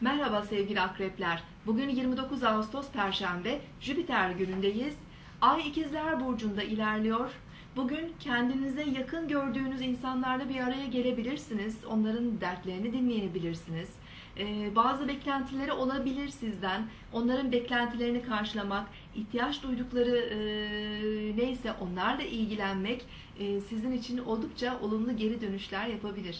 Merhaba sevgili akrepler. Bugün 29 Ağustos Perşembe, Jüpiter günündeyiz. Ay ikizler burcunda ilerliyor. Bugün kendinize yakın gördüğünüz insanlarla bir araya gelebilirsiniz. Onların dertlerini dinleyebilirsiniz. Ee, bazı beklentileri olabilir sizden. Onların beklentilerini karşılamak, ihtiyaç duydukları e, neyse onlarla ilgilenmek e, sizin için oldukça olumlu geri dönüşler yapabilir.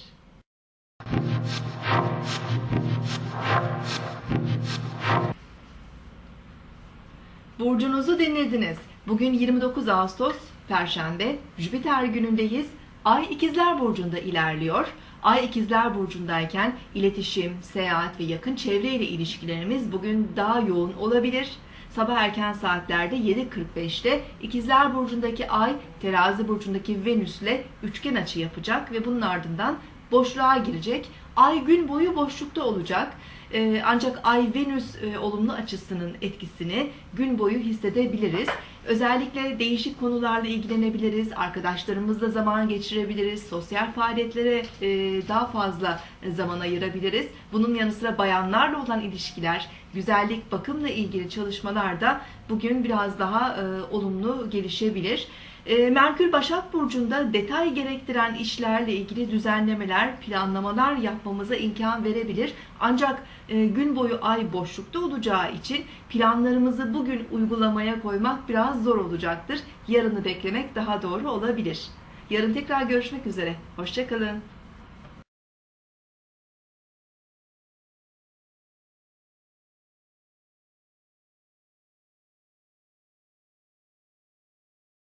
Burcunuzu dinlediniz. Bugün 29 Ağustos Perşembe, Jüpiter günündeyiz. Ay İkizler Burcu'nda ilerliyor. Ay İkizler Burcu'ndayken iletişim, seyahat ve yakın çevreyle ilişkilerimiz bugün daha yoğun olabilir. Sabah erken saatlerde 7.45'te İkizler Burcu'ndaki Ay, Terazi Burcu'ndaki Venüs'le üçgen açı yapacak ve bunun ardından boşluğa girecek. Ay gün boyu boşlukta olacak. Ee, ancak Ay Venüs e, olumlu açısının etkisini gün boyu hissedebiliriz. Özellikle değişik konularla ilgilenebiliriz, arkadaşlarımızla zaman geçirebiliriz, sosyal faaliyetlere e, daha fazla zaman ayırabiliriz. Bunun yanı sıra bayanlarla olan ilişkiler, güzellik, bakımla ilgili çalışmalar da bugün biraz daha e, olumlu gelişebilir. Merkür Başak Burcu'nda detay gerektiren işlerle ilgili düzenlemeler, planlamalar yapmamıza imkan verebilir. Ancak gün boyu ay boşlukta olacağı için planlarımızı bugün uygulamaya koymak biraz zor olacaktır. Yarını beklemek daha doğru olabilir. Yarın tekrar görüşmek üzere. Hoşçakalın.